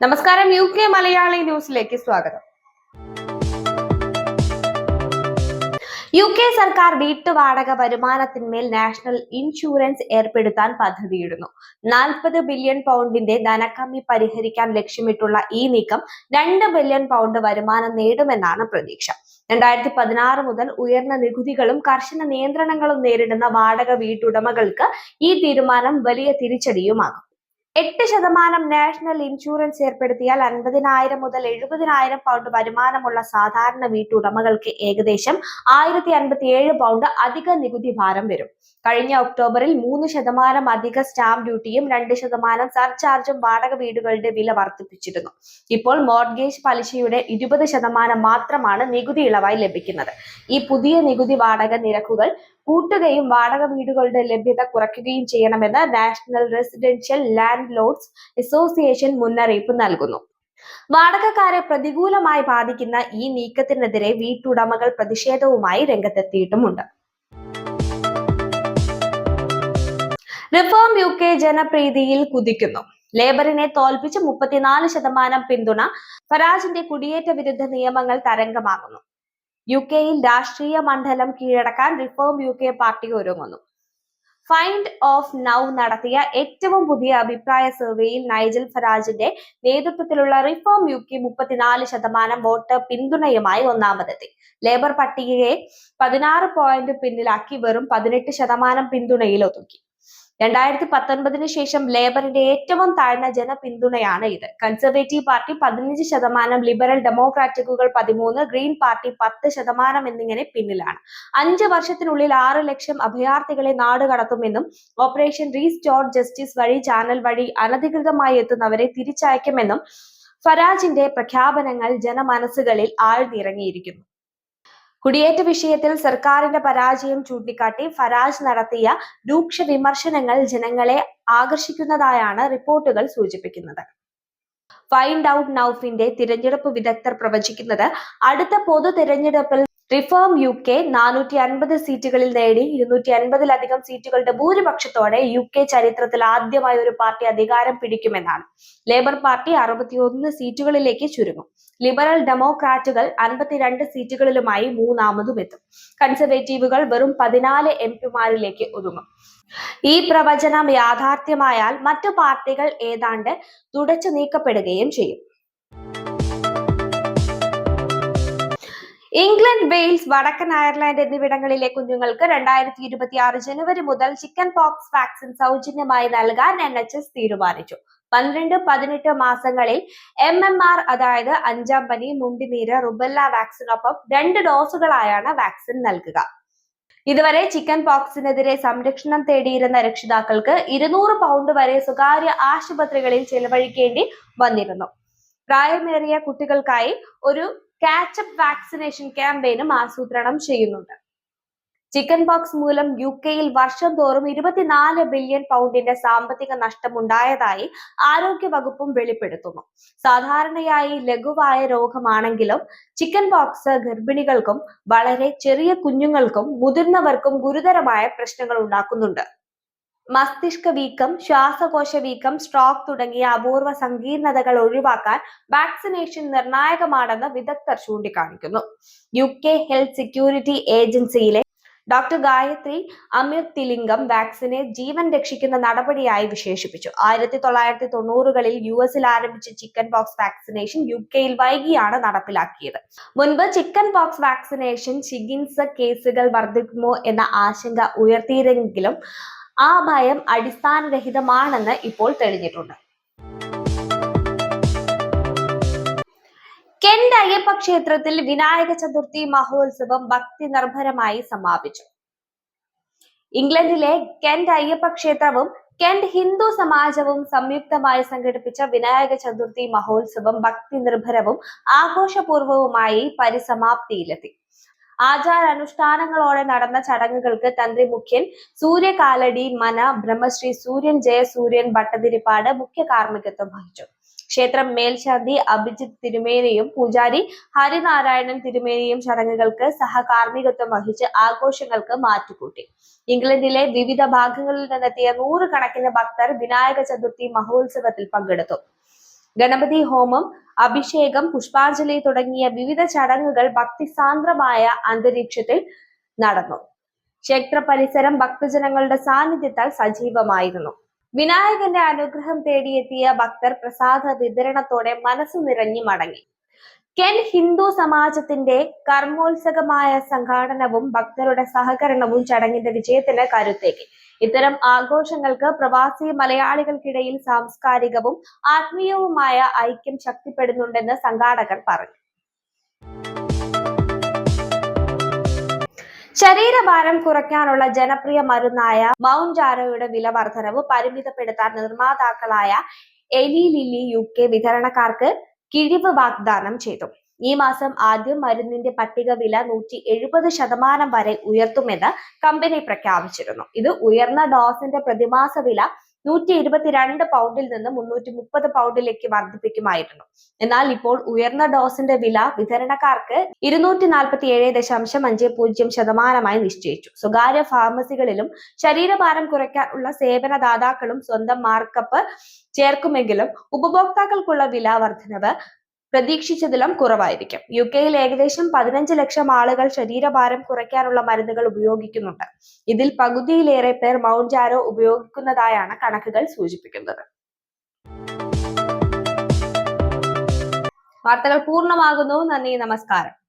നമസ്കാരം U K Malayali ന്യൂസിലേക്ക് സ്വാഗതം. യു കെ സർക്കാർ വീട്ടുവാടക വരുമാനത്തിന്മേൽ നാഷണൽ ഇൻഷുറൻസ് ഏർപ്പെടുത്താൻ പദ്ധതിയിടുന്നു. നാൽപ്പത് ബില്യൺ പൗണ്ടിന്റെ ധനക്കമ്മി പരിഹരിക്കാൻ ലക്ഷ്യമിട്ടുള്ള ഈ നീക്കം രണ്ട് ബില്യൺ പൗണ്ട് വരുമാനം നേടുമെന്നാണ് പ്രതീക്ഷ. രണ്ടായിരത്തി പതിനാറ് മുതൽ ഉയർന്ന നികുതികളും കർശന നിയന്ത്രണങ്ങളും നേരിടുന്ന വാടക വീട്ടുടമകൾക്ക് ഈ തീരുമാനം വലിയ തിരിച്ചടിയുമാകും. എട്ട് ശതമാനം നാഷണൽ ഇൻഷുറൻസ് ഏർപ്പെടുത്തിയാൽ അൻപതിനായിരം മുതൽ എഴുപതിനായിരം പൗണ്ട് വരുമാനമുള്ള സാധാരണ വീട്ടുടമകൾക്ക് ഏകദേശം ആയിരത്തി അൻപത്തി ഏഴ് പൗണ്ട് അധിക നികുതി ഭാരം വരും. കഴിഞ്ഞ ഒക്ടോബറിൽ മൂന്ന് ശതമാനം അധിക സ്റ്റാമ്പ് ഡ്യൂട്ടിയും രണ്ട് ശതമാനം സർചാർജും വാടക വീടുകളുടെ വില വർദ്ധിപ്പിച്ചിരുന്നു. ഇപ്പോൾ മോർഗേജ് പലിശയുടെ ഇരുപത് ശതമാനം മാത്രമാണ് നികുതി ഇളവായി ലഭിക്കുന്നത്. ഈ പുതിയ നികുതി വാടക നിരക്കുകൾ കൂട്ടുകയും വാടക വീടുകളുടെ ലഭ്യത കുറയ്ക്കുകയും ചെയ്യണമെന്ന് national residential landlords association മുന്നറിയിപ്പ് നൽകുന്നു. വാടകക്കാരെ പ്രതികൂലമായി ബാധിക്കുന്ന ഈ നീക്കത്തിനെതിരെ വീട്ടുടമകൾ പ്രതിഷേധവുമായി രംഗത്തെത്തിയിട്ടുമുണ്ട്. റിഫോം യു കെ ജനപ്രീതിയിൽ കുതിക്കുന്നു. ലേബറിനെ തോൽപ്പിച്ച് മുപ്പത്തിനാല് ശതമാനം പിന്തുണ ഫരാജിന്റെ കുടിയേറ്റ വിരുദ്ധ നിയമങ്ങൾ തരംഗമാകുന്നു. യു കെയിൽ രാഷ്ട്രീയ മണ്ഡലം കീഴടക്കാൻ റിഫോം യു കെ പാർട്ടി ഒരുങ്ങുന്നു. ഫൈൻഡ് ഓഫ് നൗ നടത്തിയ ഏറ്റവും പുതിയ അഭിപ്രായ സർവേയിൽ നൈജൽ ഫരാജിന്റെ നേതൃത്വത്തിലുള്ള റിഫോം യു കെ മുപ്പത്തിനാല് ശതമാനം വോട്ട് പിന്തുണയുമായി ഒന്നാമതെത്തി. ലേബർ പട്ടികയെ പതിനാറ് പോയിന്റ് പിന്നിലാക്കി വെറും പതിനെട്ട് ശതമാനം പിന്തുണയിൽ ഒതുക്കി. രണ്ടായിരത്തി പത്തൊൻപതിന് ശേഷം ലേബറിന്റെ ഏറ്റവും താഴ്ന്ന ജനപിന്തുണയാണ് ഇത്. കൺസർവേറ്റീവ് പാർട്ടി പതിനഞ്ച് ശതമാനം ലിബറൽ ഡെമോക്രാറ്റിക്കുകൾ പതിമൂന്ന് ഗ്രീൻ പാർട്ടി പത്ത് ശതമാനം എന്നിങ്ങനെ പിന്നിലാണ്. അഞ്ച് വർഷത്തിനുള്ളിൽ ആറ് ലക്ഷം അഭയാർത്ഥികളെ നാടുകടത്തുമെന്നും ഓപ്പറേഷൻ റീസ്റ്റോർ ജസ്റ്റിസ് വഴി ചാനൽ വഴി അനധികൃതമായി എത്തുന്നവരെ തിരിച്ചയക്കുമെന്നും ഫരാജിന്റെ പ്രഖ്യാപനങ്ങൾ ജനമനസ്സുകളിൽ ആഴ്ന്നിറങ്ങിയിരിക്കുന്നു. കുടിയേറ്റ വിഷയത്തിൽ സർക്കാരിന്റെ പരാജയം ചൂണ്ടിക്കാട്ടി ഫരാജ് നടത്തിയ രൂക്ഷ വിമർശനങ്ങൾ ജനങ്ങളെ ആകർഷിക്കുന്നതായാണ് റിപ്പോർട്ടുകൾ സൂചിപ്പിക്കുന്നത്. ഫൈൻഡ് ഔട്ട് നൌഫിന്റെ തിരഞ്ഞെടുപ്പ് വിദഗ്ധർ പ്രവചിക്കുന്നത് അടുത്ത പൊതു തിരഞ്ഞെടുപ്പിൽ റിഫോം യു കെ നാനൂറ്റി അൻപത് സീറ്റുകളിൽ നേടി ഇരുന്നൂറ്റി അൻപതിലധികം സീറ്റുകളുടെ ഭൂരിപക്ഷത്തോടെ യു കെ ചരിത്രത്തിൽ ആദ്യമായി ഒരു പാർട്ടി അധികാരം പിടിക്കുമെന്നാണ്. ലേബർ പാർട്ടി അറുപത്തിയൊന്ന് സീറ്റുകളിലേക്ക് ചുരുങ്ങും. ലിബറൽ ഡെമോക്രാറ്റുകൾ അൻപത്തിരണ്ട് സീറ്റുകളിലുമായി മൂന്നാമതും എത്തും. കൺസർവേറ്റീവുകൾ വെറും പതിനാല് എം പിമാരിലേക്ക് ഒതുങ്ങും. ഈ പ്രവചനം യാഥാർത്ഥ്യമായാൽ മറ്റു പാർട്ടികൾ ഏതാണ്ട് തുടച്ചു നീക്കപ്പെടുകയും ചെയ്യും. ഇംഗ്ലണ്ട് വെയിൽസ് വടക്കൻ അയർലൻഡ് എന്നിവിടങ്ങളിലെ കുഞ്ഞുങ്ങൾക്ക് രണ്ടായിരത്തി ഇരുപത്തി ആറ് ജനുവരി മുതൽ ചിക്കൻ പോക്സ് വാക്സിൻ സൗജന്യമായി നൽകാൻ എൻ എച്ച് എസ് തീരുമാനിച്ചു. പന്ത്രണ്ട് പതിനെട്ട് മാസങ്ങളിൽ എം എം ആർ അതായത് അഞ്ചാം പനി മുണ്ടിനീര് റുബല്ല വാക്സിനൊപ്പം രണ്ട് ഡോസുകളായാണ് വാക്സിൻ നൽകുക. ഇതുവരെ ചിക്കൻ പോക്സിനെതിരെ സംരക്ഷണം തേടിയിരുന്ന രക്ഷിതാക്കൾക്ക് ഇരുന്നൂറ് പൗണ്ട് വരെ സ്വകാര്യ ആശുപത്രികളിൽ ചെലവഴിക്കേണ്ടി വന്നിരുന്നു. പ്രായമേറിയ കുട്ടികൾക്കായി ഒരു കാച്ചപ്പ് വാക്സിനേഷൻ ക്യാമ്പയിനും ആസൂത്രണം ചെയ്യുന്നുണ്ട്. ചിക്കൻ പോക്സ് മൂലം യു കെയിൽ വർഷം തോറും ഇരുപത്തിനാല് ബില്യൺ പൗണ്ടിന്റെ സാമ്പത്തിക നഷ്ടമുണ്ടായതായി ആരോഗ്യ വകുപ്പും വെളിപ്പെടുത്തുന്നു. സാധാരണയായി ലഘുവായ രോഗമാണെങ്കിലും ചിക്കൻ പോക്സ് ഗർഭിണികൾക്കും വളരെ ചെറിയ കുഞ്ഞുങ്ങൾക്കും മുതിർന്നവർക്കും ഗുരുതരമായ പ്രശ്നങ്ങൾ ഉണ്ടാക്കുന്നുണ്ട്. മസ്തിഷ്ക വീക്കം ശ്വാസകോശ വീക്കം സ്ട്രോക്ക് തുടങ്ങിയ അപൂർവ സങ്കീർണതകൾ ഒഴിവാക്കാൻ വാക്സിനേഷൻ നിർണായകമാണെന്ന് വിദഗ്ധർ ചൂണ്ടിക്കാണിക്കുന്നു. യു കെ ഹെൽത്ത് സെക്യൂരിറ്റി ഏജൻസിയിലെ ഡോക്ടർ ഗായത്രി അമൃതിലിംഗം വാക്സിനെ ജീവൻ രക്ഷിക്കുന്ന നടപടിയായി വിശേഷിപ്പിച്ചു. ആയിരത്തി തൊള്ളായിരത്തി തൊണ്ണൂറുകളിൽ യു എസിൽ ആരംഭിച്ച ചിക്കൻ പോക്സ് വാക്സിനേഷൻ യു കെയിൽ വൈകിയാണ് നടപ്പിലാക്കിയത്. മുൻപ് ചിക്കൻ പോക്സ് വാക്സിനേഷൻ ചികിത്സ കേസുകൾ വർദ്ധിക്കുമോ എന്ന ആശങ്ക ഉയർത്തിയിരുന്നെങ്കിലും ആ ഭയം അടിസ്ഥാനരഹിതമാണെന്ന് ഇപ്പോൾ തെളിഞ്ഞിട്ടുണ്ട്. കെന്റ് അയ്യപ്പ ക്ഷേത്രത്തിൽ വിനായക ചതുർത്ഥി മഹോത്സവം ഭക്തി നിർഭരമായി സമാപിച്ചു. ഇംഗ്ലണ്ടിലെ കെന്റ് അയ്യപ്പ ക്ഷേത്രവും കെന്റ് ഹിന്ദു സമാജവും സംയുക്തമായി സംഘടിപ്പിച്ച വിനായക ചതുർത്ഥി മഹോത്സവം ഭക്തി നിർഭരവും ആഘോഷപൂർവവുമായി പരിസമാപ്തിയിലെത്തി. ആചാരാനുഷ്ഠാനങ്ങളോടെ നടന്ന ചടങ്ങുകൾക്ക് തന്ത്രി മുഖ്യൻ സൂര്യകാലടി മന ബ്രഹ്മശ്രീ സൂര്യൻ ജയ സൂര്യൻ ഭട്ടതിരിപ്പാട് മുഖ്യ കാർമ്മികത്വം വഹിച്ചു. ക്ഷേത്രം മേൽശാന്തി അഭിജിത്ത് തിരുമേനിയും പൂജാരി ഹരിനാരായണൻ തിരുമേനിയും ചടങ്ങുകൾക്ക് സഹകാർമ്മികത്വം വഹിച്ച് ആഘോഷങ്ങൾക്ക് മാറ്റുകൂട്ടി. ഇംഗ്ലണ്ടിലെ വിവിധ ഭാഗങ്ങളിൽ നിന്നെത്തിയ നൂറുകണക്കിന് ഭക്തർ വിനായക ചതുർത്ഥി മഹോത്സവത്തിൽ പങ്കെടുത്തു. ഗണപതി ഹോമം അഭിഷേകം പുഷ്പാഞ്ജലി തുടങ്ങിയ വിവിധ ചടങ്ങുകൾ ഭക്തിസാന്ദ്രമായ അന്തരീക്ഷത്തിൽ നടന്നു. ക്ഷേത്ര പരിസരം ഭക്തജനങ്ങളുടെ സാന്നിധ്യത്താൽ സജീവമായിരുന്നു. വിനായകന്റെ അനുഗ്രഹം തേടിയെത്തിയ ഭക്തർ പ്രസാദ വിതരണത്തോടെ മനസ്സു നിറഞ്ഞു മടങ്ങി. കെൻ ഹിന്ദു സമാജത്തിന്റെ കർമ്മോത്സകമായ സംഘാടനവും ഭക്തരുടെ സഹകരണവും ചടങ്ങിന്റെ വിജയത്തിന് കരുത്തേകി. ഇത്തരം ആഘോഷങ്ങൾക്ക് പ്രവാസി മലയാളികൾക്കിടയിൽ സാംസ്കാരികവും ആത്മീയവുമായ ഐക്യം ശക്തിപ്പെടുന്നുണ്ടെന്ന് സംഘാടകർ പറഞ്ഞു. ശരീരഭാരം കുറയ്ക്കാനുള്ള ജനപ്രിയ മരുന്നായ മൗണ്ട് ജാരോയുടെ വില വർധനവ് പരിമിതപ്പെടുത്താൻ നിർമ്മാതാക്കളായ എലി ലില്ലി യു കെ വിതരണക്കാർക്ക് കിഴിവ് വാഗ്ദാനം ചെയ്തു. ഈ മാസം ആദ്യം മരുന്നിന്റെ പട്ടിക വില നൂറ്റി എഴുപത് ശതമാനം വരെ ഉയർത്തുമെന്ന് കമ്പനി പ്രഖ്യാപിച്ചിരുന്നു. ഇത് ഉയർന്ന ഡോസിന്റെ പ്രതിമാസ വില നൂറ്റി ഇരുപത്തിരണ്ട് പൗണ്ടിൽ നിന്ന് മുന്നൂറ്റി മുപ്പത് പൗണ്ടിലേക്ക് വർദ്ധിപ്പിക്കുമായിരുന്നു. എന്നാൽ ഇപ്പോൾ ഉയർന്ന ഡോസിന്റെ വില വിതരണക്കാർക്ക് ഇരുന്നൂറ്റി നാൽപ്പത്തി ഏഴ് ദശാംശം അഞ്ച് പൂജ്യം ശതമാനമായി നിശ്ചയിച്ചു. സ്വകാര്യ ഫാർമസികളിലും ശരീരഭാരം കുറയ്ക്കാനുള്ള സേവനദാതാക്കളും സ്വന്തം മാർക്കപ്പ് ചേർക്കുമെങ്കിലും ഉപഭോക്താക്കൾക്കുള്ള വില വർധനവ് പ്രതീക്ഷിച്ചതിലും കുറവായിരിക്കും. യു കെയിൽ ഏകദേശം പതിനഞ്ച് ലക്ഷം ആളുകൾ ശരീരഭാരം കുറയ്ക്കാനുള്ള മരുന്നുകൾ ഉപയോഗിക്കുന്നുണ്ട്. ഇതിൽ പകുതിയിലേറെ പേർ മൗണ്ട് ജാരോ ഉപയോഗിക്കുന്നതായാണ് കണക്കുകൾ സൂചിപ്പിക്കുന്നത്. വാർത്തകൾ പൂർണമാകുന്നു. നന്ദി നമസ്കാരം.